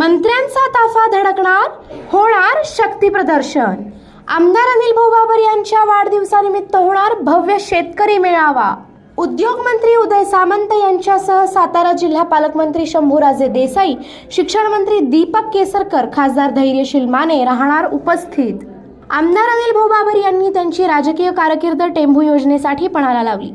मंत्र्यांचा ताफा धडकणार होणार शक्ती प्रदर्शन. आमदार अनिल भाऊबाबर यांच्या वाढदिवसानिमित्त होणार भव्य शेतकरी मेळावा. उद्योगमंत्री उदय सामंत यांच्यासह सातारा जिल्हा पालकमंत्री शंभूराजे देसाई शिक्षण मंत्री दीपक केसरकर खासदार धैर्यशील माने राहणार उपस्थित. आमदार अनिल भाऊ बाबर यांनी त्यांची राजकीय कारकीर्द टेंभू योजनेसाठी पणाला लावली.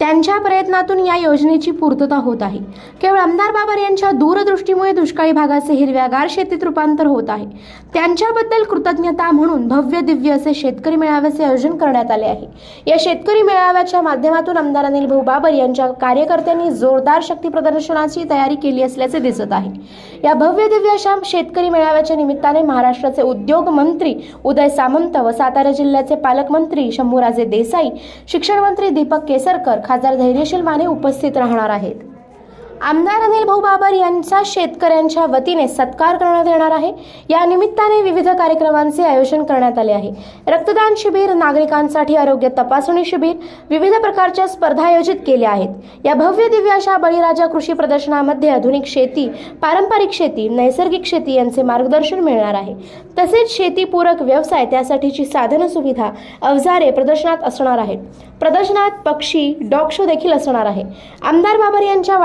त्यांच्या प्रयत्नातून या योजनेची पूर्तता होत आहे. केवळ आमदार बाबर यांच्या दूरदृष्टीमुळे दुष्काळी भागाचे हिरव्यागार शेतीत रूपांतर होत आहे. त्यांच्याबद्दल कृतज्ञता म्हणून भव्य दिव्य असे शेतकरी मेळाव्याचे आयोजन करण्यात आले आहे. या शेतकरी मेळाव्याच्या माध्यमातून आमदार अनिल भाऊ बाबर यांच्या कार्यकर्त्यांनी जोरदार शक्ती प्रदर्शनाची तयारी केली असल्याचे दिसत आहे. या भव्य दिव्य अशा शेतकरी मेळाव्याच्या निमित्ताने महाराष्ट्राचे उद्योग मंत्री उदय सामंत व सातारा जिल्ह्याचे पालकमंत्री शंभूराजे देसाई शिक्षण मंत्री दीपक केसरकर खासदार धैर्यशील माने उपस्थित राहणार आहेत. आमदार अनिल भाऊ बाबर यांचा शेतकऱ्यांच्या वतीने सत्कार करण्यात येणार आहे. या निमित्ताने विविध कार्यक्रमांचे आयोजन करण्यात आले आहे. रक्तदान शिबिर नागरिकांसाठी आरोग्य तपासणी शिबिर विविध प्रकारच्या स्पर्धा आयोजित केल्या आहेत. या भव्य दिव्य अशा बळीराजा कृषी प्रदर्शनामध्ये आधुनिक शेती पारंपरिक शेती नैसर्गिक शेती यांचे मार्गदर्शन मिळणार आहे. तसेच शेतीपूरक व्यवसाय त्यासाठीची साधन सुविधा अवजारे प्रदर्शनात असणार आहेत. प्रदर्शनात पक्षी डॉग शो देखील असणार आहे. आमदार बाबर यांच्या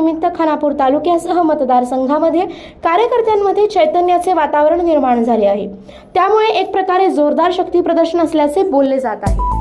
निमित्त खानापूर तालुक्यासह मतदारसंघामध्ये कार्यकर्त्यांमध्ये चैतन्याचे वातावरण निर्माण झाले आहे. त्यामुळे एक प्रकारे जोरदार शक्ती प्रदर्शन असल्याचे बोलले जात आहे.